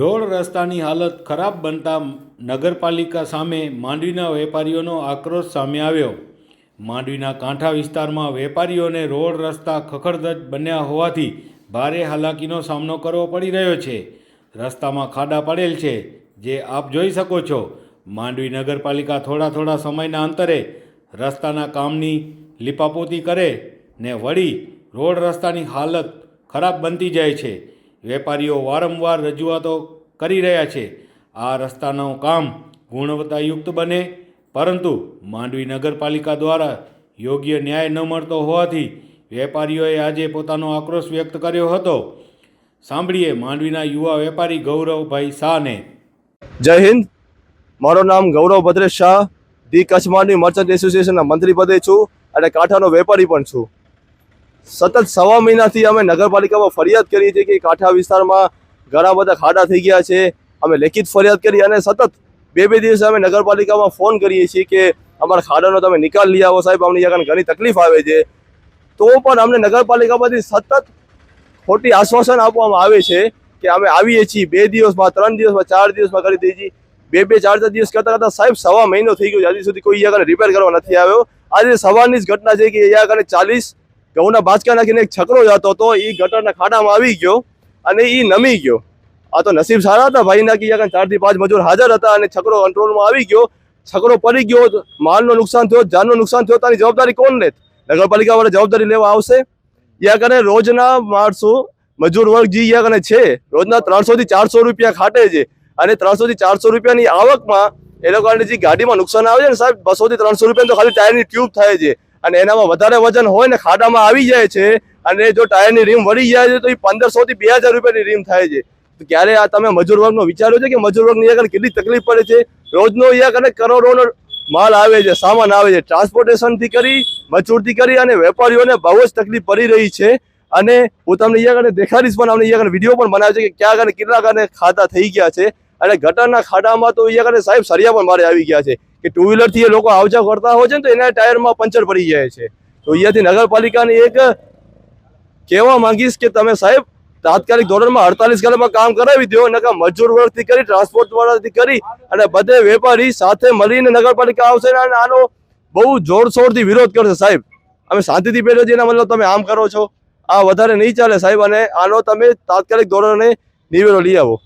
Road રસ્તાની હાલત ખરાબ બનતા નગરપાલિકા સામે માંડવીના વેપારીઓનો આક્રોશ સામે આવ્યો. માંડવીના કાંઠા વિસ્તારમાં વેપારીઓને રોડ રસ્તા ખખડધજ બન્યા હોવાથી ભારે હાલાકીનો સામનો કરવો પડી રહ્યો છે. રસ્તામાં ખાડા પડેલ છે. જે આપ જોઈ શકો છો. માંડવી નગરપાલિકા થોડા થોડા સમયના અંતરે રસ્તાના કામની લીપાપોતી કરે ને વળી રોડ રસ્તાની હાલત ખરાબ બનતી જાય છે. વેપારીઓ વારંવાર રજૂઆતો કરી રહ્યા છે. આ રસ્તાનું કામ ગુણવત્તાયુક્ત બને, પરંતુ માંડવી નગરપાલિકા દ્વારા યોગ્ય ન્યાય ન મળતો હોવાથી વેપારીઓએ આજે પોતાનો આક્રોશ વ્યક્ત કર્યો હતો. સાંભળીએ માંડવીના યુવા વેપારી ગૌરવભાઈ શાહને. જય હિન્દ. મારું નામ ગૌરવ ભદ્રેશ શાહ. ધી કચ્છમાંડવી મર્ચન્ટ એસોસિએશનના મંત્રી પદે છું અને કાંઠાનો વેપારી પણ છું. સતત સવા મહિનાથી અમે નગરપાલિકામાં ફરિયાદ કરી છે કે કાંઠા વિસ્તારમાં ઘણા બધા ખાડા થઈ ગયા છે. અમે લેખિત ફરિયાદ કરી અને સતત બે બે દિવસે અમે નગરપાલિકામાં ફોન કરીએ છીએ કે અમારા ખાડાનો તમે નિકાલ લઈ આવો સાહેબ, અમને અહીંયા ઘણી તકલીફ આવે છે. તો પણ અમને નગરપાલિકામાંથી સતત ખોટી આશ્વાસન આપવામાં આવે છે કે અમે આવીએ છીએ બે દિવસમાં, ત્રણ દિવસમાં, ચાર દિવસમાં કરી દઈએ બે બે, ચાર ચાર દિવસ કરતા કરતા સાહેબ, સવા મહિનો થઈ ગયો હજી સુધી કોઈ આગળ રિપેર કરવા નથી આવ્યો. આજે સવારની જ ઘટના છે કે આગળ ચાલીસ ઘઉંના બાચકા નાખીને એક છકરો જતો હતો. એ ગટરના ખાડામાં આવી ગયો. અને એ નમી ગયો. આ તો નસીબ સારા હતા ભાઈના કે કારણ ચારથી પાંચ મજૂર હાજર હતા અને છકડો કંટ્રોલમાં આવી ગયો. છકડો પડી ગયો, માલનો નુકસાન થયો, જાનનો નુકસાન થયો તાની જવાબદારી કોણ લેત નગરપાલિકા વાળા જવાબદારી લેવા આવશે? યા કને રોજના માણસો, મજૂર વર્ગ જે યા કને છે, રોજના ત્રણસો થી ચારસો રૂપિયા ખાટે છે. અને ત્રણસો થી ચારસો રૂપિયાની આવકમાં એ લોકોને જે ગાડીમાં નુકસાન આવે છે ને સાહેબ બસો થી ત્રણસો રૂપિયા તો ખાલી ટાયરની ટ્યુબ થાય છે. અને એનામાં વધારે વજન હોય ને ખાડામાં આવી જાય છે, અને જો ટાયરની રીમ વળી જાય છે, તો એ પંદરસો થી બે હજાર રૂપિયાની રીમ થાય છે. તો ક્યારે આ તમે મજૂર વર્ગનો વિચાર્યો છે કે મજૂર વર્ગની આગળ કેટલી તકલીફ પડે છે? રોજનો અહીંયા કને કરોડોનો માલ આવે છે, સામાન આવે છે. ટ્રાન્સપોર્ટેશનથી કરી, મજૂરથી કરી અને વેપારીઓને બહુ જ તકલીફ પડી રહી છે. અને હું તમને અહીંયા આગળ દેખાડીશ પણ અમને અહીંયા આગળ વીડિયો પણ બનાવે છે કે ક્યાં આગળ કેટલા આગળ ખાતા થઈ ગયા છે. અને ગટરના ખાડામાં તો અહીંયા આગળ સાહેબ સરિયા પણ મારે આવી ગયા છે. કે ટુ વ્હીલરથી એ લોકો આવજા કરતા હોય છે ને તો એના ટાયરમાં પંચર પડી જાય છે. તો અહીંયાથી નગરપાલિકાની એક કહેવા માંગીશ કે તમે સાહેબ, તાત્કાલિક ધોરણમાં અડતાલીસ કલાકમાં કામ કરાવી દો નકા મજૂર વર્ગથી કરી ટ્રાન્સપોર્ટ વાળાથી કરી અને બધે વેપારી સાથે મળીને નગરપાલિકા આવશે અને આનો બહુ જોરશોરથી વિરોધ કરશે સાહેબ. અમે શાંતિથી બેઠો છીએ મતલબ તમે આમ કરો છો. આ વધારે નહીં ચાલે સાહેબ અને આનો તમે તાત્કાલિક ધોરણે નિવેડો લઈ આવો.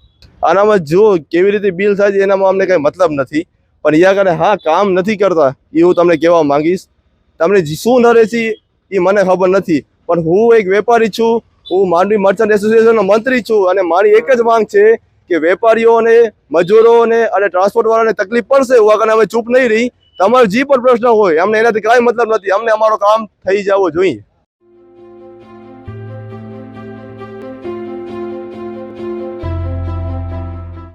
આનામાં જો કેવી રીતે બિલ થાય છે એનામાં અમને કંઈ મતલબ નથી. પણ અહીંયા આગળ હા, કામ નથી કરતા એ હું તમને કહેવા માંગીશ. તમને શું નરે છે એ મને ખબર નથી. પણ હું એક વેપારી છું, હું માંડવી મર્ચન્ટ એસોસિએશનનો મંત્રી છું અને મારી એક જ માંગ છે કે વેપારીઓને, મજૂરોને અને ટ્રાન્સપોર્ટવાળાને તકલીફ પડશે, હું આગળ અમે ચૂપ નહીં રહી. તમારો જે પણ પ્રશ્ન હોય, અમને એનાથી કાંઈ મતલબ નથી. અમને અમારો કામ થઈ જવો જોઈએ.